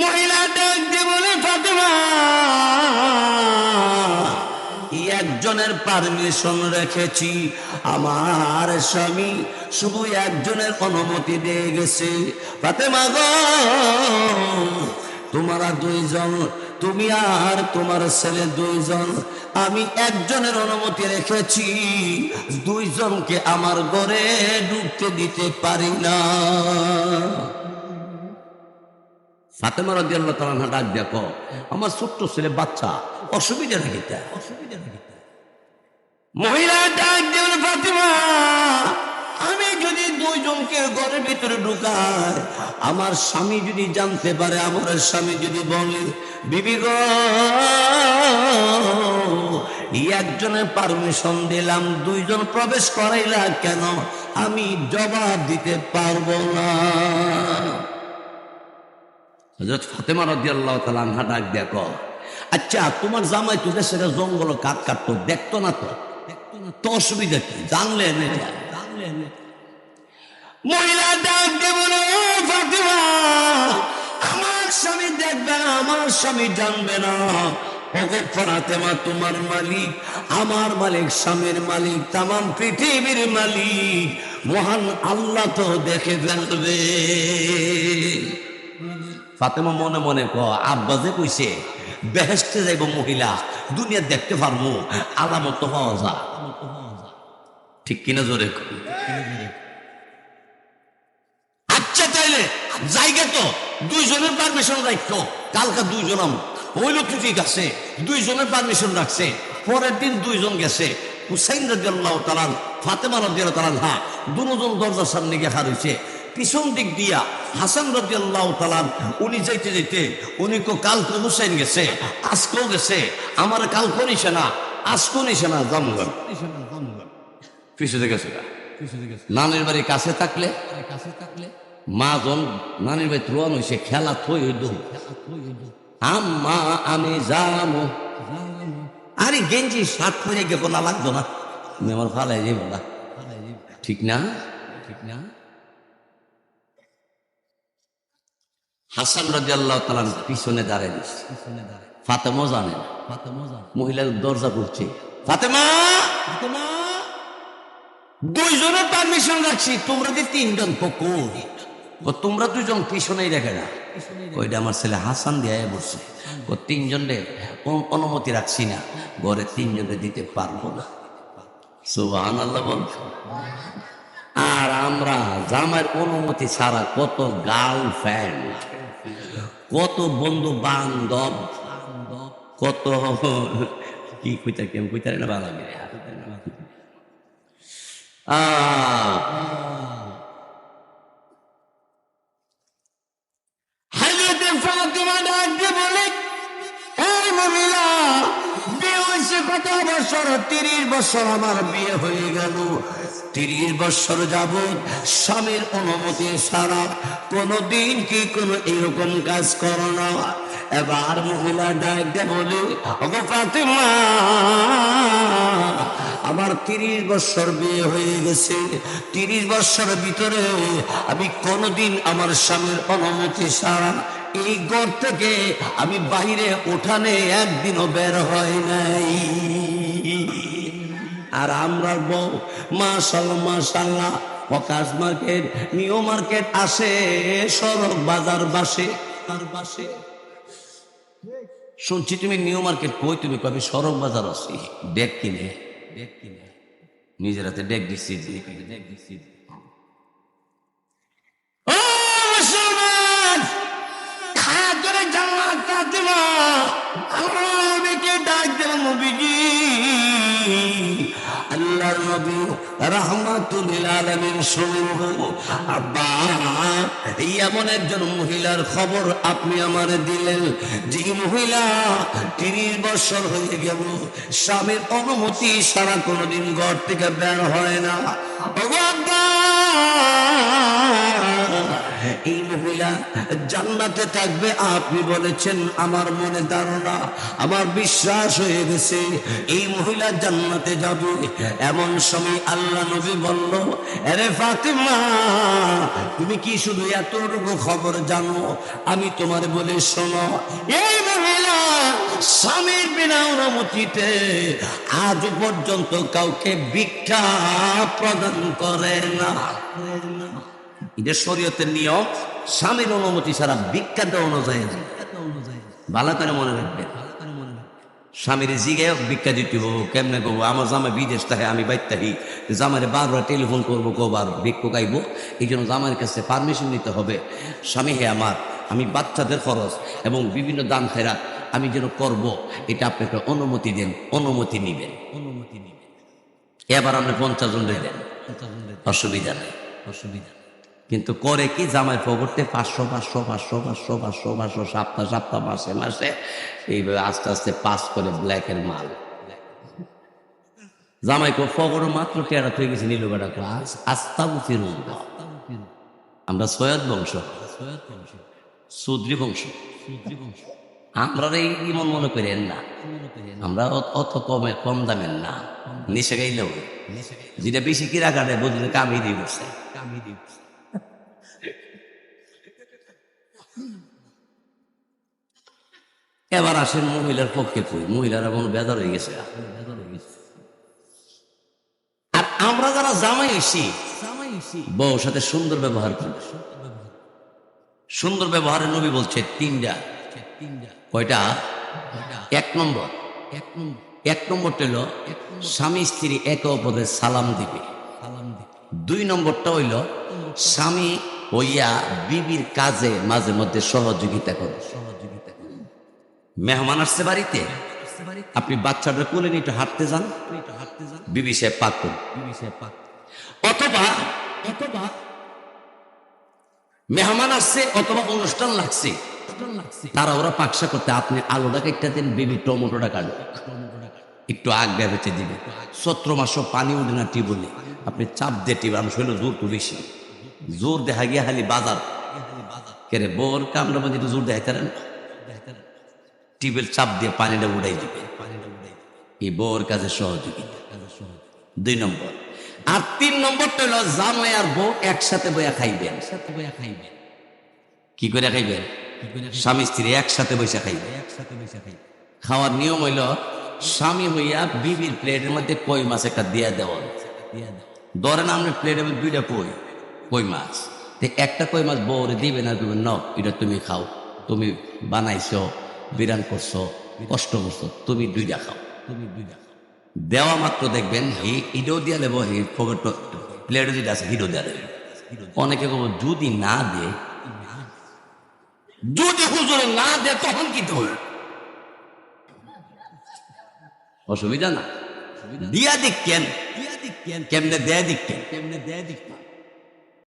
মহিলা ডাক বলে ফাতেমা। একজনের পারমিশন রেখেছি। আমার স্বামী শুধু একজনের অনুমতি দিয়ে গেছে। ফাতেমা গো, তোমরা দুইজন, তুমি আর তোমার ছেলে দুইজন, আমি একজনের অনুমতি রেখেছি। দুইজনকে আমার ঘরে ঢুকতে দিতে পারি না। ফাতেমা রাজি আল্লাহ তালা ডাক দেখো আমার ছোট্ট ছেলে বাচ্চা অসুবিধা নাকি অসুবিধা নাকি? মহিলা ডাক ফাতেমা আমি যদি দুইজনকে ঘরের ভিতরে ঢুকাই আমার স্বামী যদি জানতে পারে আমার স্বামী যদি বলে বিবি গো একজনের পারমিশন দিলাম দুইজন প্রবেশ করাইলা কেন? আমি জবাব দিতে পারব না। হজরত ফাতেমা রাজি আল্লাহ তালা ডাক দেখো আচ্ছা তোমার জামাই তো সেটা জঙ্গল কাট কাটতো, দেখতো না তো? দেখতো না তো, অসুবিধা কি? জানলে এনে জানলে এনে মহিলা ডাক দেব ফাতেমা, আমার স্বামী দেখবে না, আমার স্বামী জানবে না। তোমার মালিক, আমার মালিক, স্বামীর মালিক, তামাম পৃথিবীর মালিক, মহান আল্লাহ তো দেখে ফেলবে। ফাতেমা মনে মনে ক আব্বা যে কইছে বেহেস্তে যাইব মহিলা, দুনিয়া দেখতে পারব, আলামত হওয়া যা ঠিক কিনা জোরে আচ্ছা জায়গা তো, দুইজনের পারমিশন রাখতো কালকা দুইজন হইল তো ঠিক আছে, দুইজনের পারমিশন রাখছে, পরের দিন দুইজন গেছে। হুসাইন রাজিয়াল্লাহ তালান ফাতেমা রাজিয়াল্লাহ তালান হা দুজন দরজার সামনে গিয়ে হারিয়েছে। পিছন দিক দিয়া হাসান রাজিয়াল্লাহ তালান উনি যাইতে যাইতে, উনি কো কালকে হুসাইন গেছে আজকেও গেছে, আমার কালকে নিছে না আজকেও নিছে না জমগন পিছনে গেছে। নানির বাড়ি কাছে থাকলে, মা জন নানির বাড়ি ত্রোয়ান হয়েছে খেলা থই হইল আম্মা আমি যাব আরে গেঞ্জি, শার্ট পরে গে না লাগতো না। আমার ফালাই যাইব না ঠিক না? ঠিক না? হাসান রাজি আল্লাহ তালান পিছনে দাঁড়ায় দিচ্ছে ফাতেমা জানে মহিলার দরজা করছে ফাতেমা! দুইজনের পারমিশন রাখছি, তোমরা যে তিনজন ও, তোমরা দুজন পিছনেই রেখে না। ওইটা আমার ছেলে হাসান দিয়ে বসছে ও তিনজন অনুমতি রাখছি না। ঘরে তিনজনে দিতে পারব না। আল্লাহ বলছো আর আমরা জামার অনুমতি ছাড়া কত গার্লফ্রেন্ড? কত বন্ধু বান্ধব, কত কি কইতা কেমন কইতা না ভালো লাগে আহ হযরত ফাতিমা ডাক দিয়ে বলে, এই মহিলা কত বছর? তিরিশ বছর আমার বিয়ে হয়ে গেল। তিরিশ বছর যাব স্বামীর অনুমতি ছাড়া কোনোদিন কি কোনো এরকম কাজ করো না। এবার মহিলা ডাক দিয়ে বলে ফাতিমা, আমার তিরিশ বছর বিয়ে হয়ে গেছে। তিরিশ বছরের ভিতরে আমি কোনোদিন আমার স্বামীর অনুমতি ছাড়া এই ঘর থেকে আমি বাইরে উঠানে একদিনও বের হয় নাই। আর আমরা বউ, মাশাল্লাহ মাশাল্লাহ প্রকাশ মার্কেট, নিউ মার্কেট আসে, সড়ক বাজার বাসে আর বাসে। শুনছি তুমি নিউ মার্কেট কই? তুমি কবে সড়ক বাজার আছি। ডেক কিনে ডেক কিনে। নিজের হাতে ডেক দিচ্ছি ডেক দিচ্ছি এমন একজন মহিলার খবর আপনি আমারে দিলেন। যে মহিলা তিরিশ বছর হয়ে গেল, স্বামীর অনুমতি সারা কোনোদিন ঘর থেকে বের হয় না। আব্বা এই মহিলা জান্নাতে থাকবে, আপনি বলেছেন, আমার মনে ধারণা, আমার বিশ্বাস হয়ে গেছে, এই মহিলা জান্নাতে যাবে। এমন সময় আল্লাহ নবী বলল, আরে ফাতিমা, তুমি কি শুধু এতটুকু খবর জানো? আমি তোমার বলে শোনো, এই মহিলা স্বামীর বিনা অনুমতিতে আজ পর্যন্ত কাউকে ভিক্ষা প্রদান করে না। এটা শরীয়তের নিয়ম স্বামীর অনুমতি ছাড়া ভিক্ষা দেওয়ানো যায় না ভালো করে মনে রাখবেন স্বামীর জিগে ভিক্ষা দিতে হব কেমনে করব? আমার জামা বিদেশ থাকে আমি বাইর থাকি। জামারে বারবার টেলিফোন করব কবার ভিক্ষু গাইবো এই জন্য জামার কাছে পারমিশন নিতে হবে। স্বামী হে আমার আমি বাচ্চাদের খরচ এবং বিভিন্ন দান ফেরা আমি যেন করব এটা আপনাকে অনুমতি দেন অনুমতি নিবেন। অনুমতি নিবেন। এবার আপনি পঞ্চাশ জন দেন অসুবিধা নেই। অসুবিধা নেই। কিন্তু করে কি? জামাই পকড়তে পাঁচশো পাঁচশো পাঁচশো পাঁচশো পাঁচশো পাঁচশো, সপ্তাহ সপ্তাহ, মাসে মাসে এইভাবে আস্তে আস্তে পাস করে ব্ল্যাকের মাল। জামাই কো ফগর মাত্র টেরা হয়ে গেছে, নীল বেটা ক্লাস আস্তা ফিরুন আমরা সৈয়দ বংশ সুদ্রি বংশ। আমরা এই ইমন মনে করেন না। আমরা অত- কমে, কম দামের না। নিচে গাইলেও। যেটা বেশি কিরা কাটে বুঝলে কামি দিয়ে বসে। কামি দিয়ে এবার আসেন মহিলার পক্ষে কই মহিলারা কোনো বেদার হয়ে গেছে। আর আমরা যারা জামাই এসি বউ সাথে সুন্দর ব্যবহার করি। সুন্দর ব্যবহারের নবী বলছে তিনটা। কয়টা? এক নম্বর। এক নম্বর এক নম্বরটা হলো স্বামী স্ত্রী একে অপরের সালাম দিবে। দুই নম্বরটা হইল স্বামী হইয়া বিবির কাজে মাঝে মধ্যে সহযোগিতা করে। মেহমান আসছে বাড়িতে? আপনি বাচ্চাটা কোলে নিয়ে একটু হাঁটতে যান। বিবি সাহেব পাক করুন। অথবা অথবা মেহমান আসছে অথবা অনুষ্ঠান লাগছে। তারা ওরা পাকসা করতে, আপনি আলুটা কেটে দেন, বেবি টমেটোটা কাটবে। একটু আগ বেরোতে দিবে। সত্র মাস পানি উঠে না টিবলে আপনি চাপ দিয়ে টিবে আমি শৈল জোর তো বেশি। জোর দেখা গিয়া হালি বাজার। কেরে বোর কামড়া একটু জোর দেখাইতে পারেন? টিবেল চাপ দিয়ে পানিটা উড়াই দিবে। এই বোর কাজে সহযোগিতা দুই নম্বর। আর তিন নম্বরটা হলো জামাই আর বউ একসাথে বইয়া খাইবেন। একসাথে বইয়া খাইবেন কি করে খাইবেন? স্বামী স্ত্রী একসাথে বসে খাইবে একসাথে বসে খাইবে খাওয়ার নিয়ম হইল, স্বামী হইয়া বিবির প্লেটের মধ্যে কই মাছ একটা দিয়া দেওয়া। ধরেন আপনার প্লেটের মধ্যে দুইটা কই কই মাছ। একটা কই মাছ বউরে দিবে না দিবে ন এটা তুমি খাও, তুমি বানাইছো বিরান করছ, কষ্ট করছ, তুমি দুইটা খাও তুমি দুইটা খাও দেওয়া মাত্র দেখবেন, হি ইডো দিয়া দেবো হি পকেট প্লেটে যেটা আছে হিডো দিয়া দেবে। অনেকে কব যদি না দে, যদি হুজুরে না দে, তখন কি হবে? অসুবিধা না। দিয়া দিক কেন? দিয়া দিক কেন কেমনে দেয় দিক কেন? কেমনে দেয় দিক